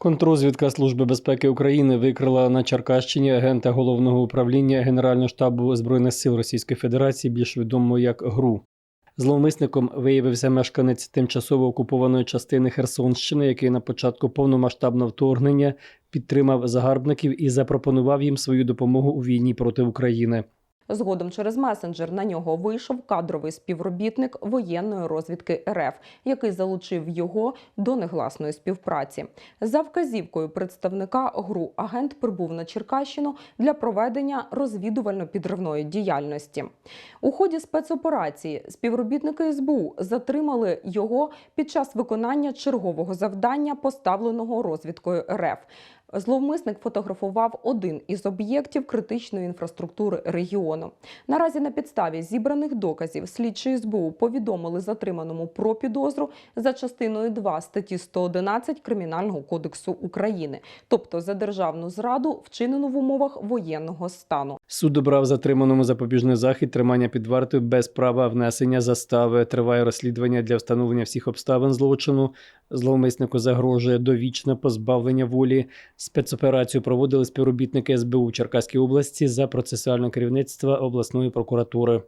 Контрозвідка Служби безпеки України викрила на Черкащині агента головного управління Генерального штабу збройних сил Російської Федерації, більш відомого як ГРУ. Зловмисником виявився мешканець тимчасово окупованої частини Херсонщини, який на початку повномасштабного вторгнення підтримав загарбників і запропонував їм свою допомогу у війні проти України. Згодом через месенджер на нього вийшов кадровий співробітник воєнної розвідки РФ, який залучив його до негласної співпраці. За вказівкою представника ГРУ агент прибув на Черкащину для проведення розвідувально-підривної діяльності. У ході спецоперації співробітники СБУ затримали його під час виконання чергового завдання, поставленого розвідкою РФ. Зловмисник фотографував один із об'єктів критичної інфраструктури регіону. Наразі на підставі зібраних доказів слідчі СБУ повідомили затриманому про підозру за частиною 2 статті 111 Кримінального кодексу України, тобто за державну зраду, вчинену в умовах воєнного стану. Суд обрав затриманому запобіжний захід тримання під вартою без права внесення застави. Триває розслідування для встановлення всіх обставин злочину. Зловмиснику загрожує довічне позбавлення волі. Спецоперацію проводили співробітники СБУ Черкаської області за процесуальне керівництво обласної прокуратури.